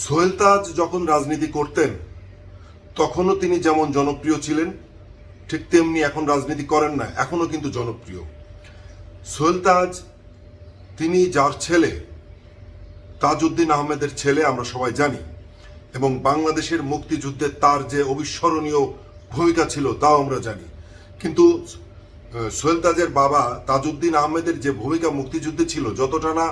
সোহেল তাজ যখন রাজনীতি করতেন, তখনও তিনি যেমন জনপ্রিয় ছিলেন, ঠিক তেমনি এখন রাজনীতি করেন না, এখনও কিন্তু জনপ্রিয়। সোহেল তাজ তিনি যার ছেলে, তাজউদ্দিন আহমেদের ছেলে আমরা সবাই জানি, এবং বাংলাদেশের মুক্তিযুদ্ধে তার যে অবিস্মরণীয় ভূমিকা ছিল তাও আমরা জানি। কিন্তু সোহেল তাজের বাবা তাজউদ্দিন আহমেদের যে ভূমিকা মুক্তিযুদ্ধে ছিল, যতটা না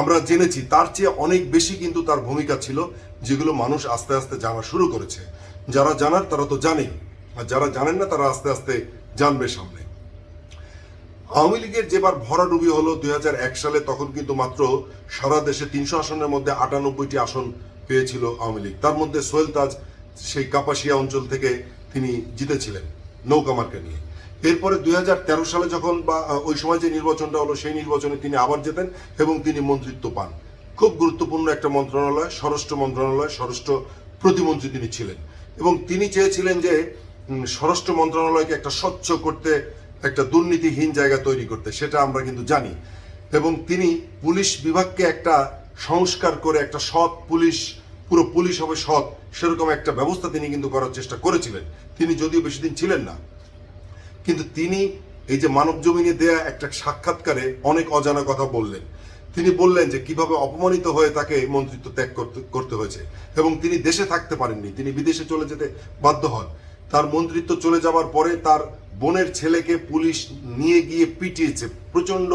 আমরা জেনেছি তার চেয়ে অনেক বেশি কিন্তু তার ভূমিকা ছিল, যেগুলো মানুষ আস্তে আস্তে জানা শুরু করেছে। যারা জানার তারা তো জানেই, আর যারা জানেন না তারা আস্তে আস্তে জানবে সামনে। আওয়ামী লীগের যেবার ভরাডুবি হলো দুই হাজার এক সালে, তখন কিন্তু মাত্র সারা দেশে তিনশো আসনের মধ্যে আটানব্বইটি আসন পেয়েছিল আওয়ামী লীগ। তার মধ্যে সোহেল তাজ সেই কাপাসিয়া অঞ্চল থেকে তিনি জিতেছিলেন নৌকা মার্কা নিয়ে। এরপরে দুই হাজার তেরো সালে যখন বা ওই সময় যে নির্বাচনটা হলো, সেই নির্বাচনে তিনি আবার যেতেন এবং তিনি মন্ত্রিত্ব পান। খুব গুরুত্বপূর্ণ একটা মন্ত্রণালয়, স্বরাষ্ট্র মন্ত্রণালয়, স্বরাষ্ট্র প্রতিমন্ত্রী তিনি ছিলেন। এবং তিনি চেয়েছিলেন যে স্বরাষ্ট্র মন্ত্রণালয়কে একটা স্বচ্ছ করতে, একটা দুর্নীতিহীন জায়গা তৈরি করতে, সেটা আমরা কিন্তু জানি। এবং তিনি পুলিশ বিভাগকে একটা সংস্কার করে, একটা সৎ পুলিশ, পুরো পুলিশ হবে সৎ, সেরকম একটা ব্যবস্থা তিনি কিন্তু করার চেষ্টা করেছিলেন। তিনি যদিও বেশি দিন ছিলেন না। কিন্তু তিনি এই যে মানব জমিনে দেয়া একটা সাক্ষাৎকারে অনেক অজানা কথা বললেন। তিনি বললেন যে কীভাবে অপমানিত হয়ে তাকে মন্ত্রিত্ব ত্যাগ করতে হয়েছে এবং তিনি দেশে থাকতে পারেননি তিনি বিদেশে চলে যেতে বাধ্য হন। তার মন্ত্রিত্ব চলে যাওয়ার পরে তার বোনের ছেলেকে পুলিশ নিয়ে গিয়ে পিটিয়েছে প্রচণ্ড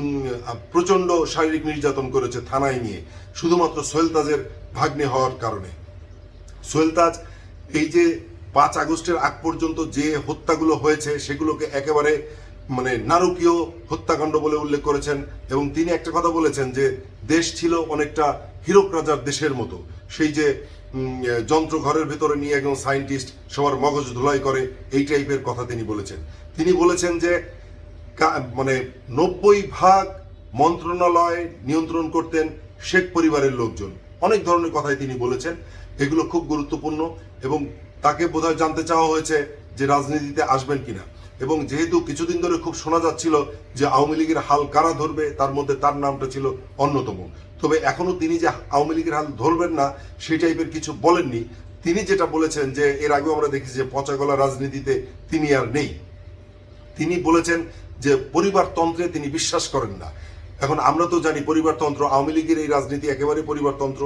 উম, প্রচণ্ড শারীরিক নির্যাতন করেছে থানায় নিয়ে শুধুমাত্র সোহেল তাজের ভাগ্নে হওয়ার কারণে। সোহেল তাজ এই যে পাঁচ আগস্টের আগ পর্যন্ত যে হত্যাগুলো হয়েছে, সেগুলোকে একেবারে মানে নারকীয় হত্যাকাণ্ড বলে উল্লেখ করেছেন এবং তিনি একটা কথা বলেছেন যে দেশ ছিল অনেকটা হীরক রাজার দেশের মতো। সেই যে যন্ত্র ঘরের ভেতরে নিয়ে একজন সায়েন্টিস্ট সবার মগজ ধুলাই করে, এই টাইপের কথা তিনি বলেছেন। তিনি বলেছেন যে মানে নব্বই ভাগ মন্ত্রণালয় নিয়ন্ত্রণ করতেন শেখ পরিবারের লোকজন। অনেক ধরনের কথাই তিনি বলেছেন। এগুলো খুব গুরুত্বপূর্ণ এবং তাকে বোধহয় জানতে চাওয়া হয়েছে যে রাজনীতিতে আসবেন কিনা। এবং যেহেতু কিছুদিন ধরে খুব শোনা যাচ্ছিল যে আওয়ামী লীগের হাল কারা ধরবে, তার মধ্যে তার নামটা ছিল অন্যতম। তবে এখনও তিনি যে আওয়ামী লীগের হাল ধরবেন না, সেই টাইপের কিছু বলেননি। তিনি যেটা বলেছেন যে, এর আগেও আমরা দেখেছি যে পচাগলা রাজনীতিতে তিনি আর নেই। তিনি বলেছেন যে পরিবারতন্ত্রে তিনি বিশ্বাস করেন না। এখন আমরা তো জানি পরিবারতন্ত্র আওয়ামী লীগের এই রাজনীতি একেবারে পরিবারতন্ত্র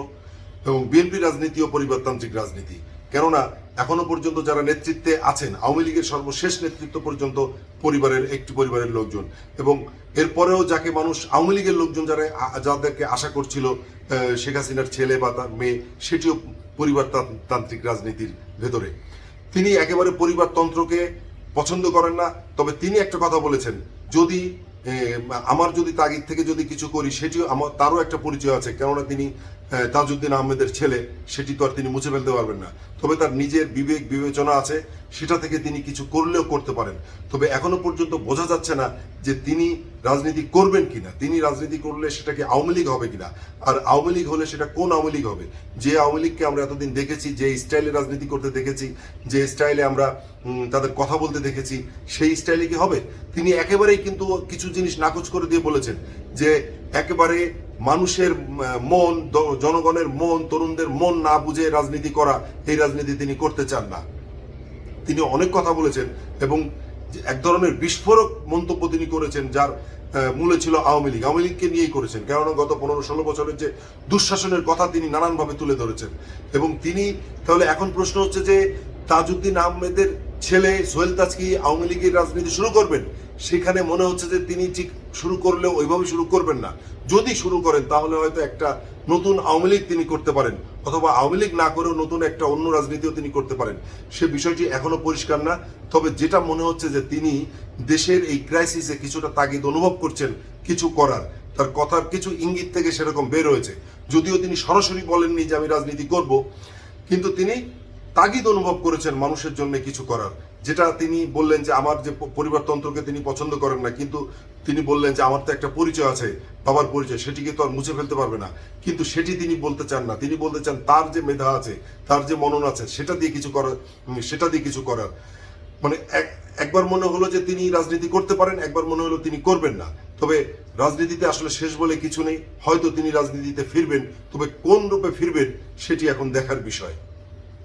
এবং বিএনপি রাজনীতিও পরিবারতান্ত্রিক রাজনীতি। কেননা এখনও পর্যন্ত যারা নেতৃত্বে আছেন, আওয়ামী লীগের সর্বশেষ নেতৃত্ব পর্যন্ত পরিবারের, একটি পরিবারের লোকজন। এবং এরপরেও যাকে মানুষ, আওয়ামী লীগের লোকজন যারা যাদেরকে আশা করছিল শেখ হাসিনার ছেলে বা তার মেয়ে, সেটিও পরিবারতান্ত্রিক রাজনীতির ভেতরে। তিনি একেবারে পরিবারতন্ত্রকে পছন্দ করেন না, তবে তিনি একটা কথা বলেছেন, যদি আমার যদি তাগিদ থেকে যদি কিছু করি, সেটিও আমার তারও একটা পরিচয় আছে। কেননা তিনি তাজউদ্দিন আহমেদের ছেলে, সেটি তো আর তিনি মুছে ফেলতে পারবেন না। তবে তার নিজের বিবেক বিবেচনা আছে, সেটা থেকে তিনি কিছু করলেও করতে পারেন। তবে এখনও পর্যন্ত বোঝা যাচ্ছে না যে তিনি রাজনীতি করবেন কিনা। তিনি রাজনীতি করলে সেটাকে আওয়ামী লীগ হবে কিনা। আর আওয়ামী লীগ হলে সেটা কোন আওয়ামী লীগ হবে? যে আওয়ামী লীগকে আমরা এতদিন দেখেছি, যে স্টাইলে রাজনীতি করতে দেখেছি, যে স্টাইলে আমরা তাদের কথা বলতে দেখেছি, সেই স্টাইলে কি হবে? তিনি একেবারেই কিন্তু কিছু জিনিস নাকচ করে দিয়ে বলেছেন যে, একেবারে মানুষের মন জনগণের মন, তরুণদের মন না বুঝে রাজনীতি করা, এই রাজনীতি তিনি করতে চান না। তিনি অনেক কথা বলেছেন এবং এক ধরনের বিস্ফোরক মন্তব্য তিনি করেছেন যার মূলে ছিল আওয়ামী লীগ। আওয়ামী লীগকে নিয়েই করেছেন। কেননা গত পনেরো ষোলো বছরের যে দুঃশাসনের কথা তিনি নানানভাবে তুলে ধরেছেন। এবং তিনি, তাহলে এখন প্রশ্ন হচ্ছে যে, তাজউদ্দিন আহমেদের ছেলে সোহেল তাজ কি আওয়ামী লীগের রাজনীতি শুরু করবেন? সেখানে মনে হচ্ছে যে তিনি ঠিক শুরু করলেও ওইভাবে শুরু করবেন না। যদি শুরু করেন, তাহলে হয়তো একটা নতুন আওয়ামী লীগ তিনি করতে পারেন। অথবা আওয়ামী লীগ না করেও নতুন একটা অন্য রাজনীতিও তিনি করতে পারেন। সে বিষয়টি এখনও পরিষ্কার না। তবে যেটা মনে হচ্ছে যে তিনি দেশের এই ক্রাইসিসে কিছুটা তাগিদ অনুভব করছেন, কিছু করার। তার কথার কিছু ইঙ্গিত থেকে সেরকম বের হয়েছে। যদিও তিনি সরাসরি বলেননি যে আমি রাজনীতি করব, কিন্তু তিনি তাগিদ অনুভব করেছেন মানুষের জন্য কিছু করার, যেটা তিনি বললেন যে আমার যে পরিবারতন্ত্রকে তিনি পছন্দ করেন না, কিন্তু তিনি বললেন যে আমার তো একটা পরিচয় আছে, বাবার পরিচয়, সেটিকে তো আর মুছে ফেলতে পারবে না। কিন্তু সেটি তিনি বলতে চান না। তিনি বলতে চান তার যে মেধা আছে, তার যে মনন আছে, সেটা দিয়ে কিছু করার সেটা দিয়ে কিছু করার। মানে এক- একবার মনে হলো যে তিনি রাজনীতি করতে পারেন, একবার মনে হলো তিনি করবেন না। তবে রাজনীতিতে আসলে শেষ বলে কিছু নেই। হয়তো তিনি রাজনীতিতে ফিরবেন, তবে কোন রূপে ফিরবেন, সেটি এখন দেখার বিষয়।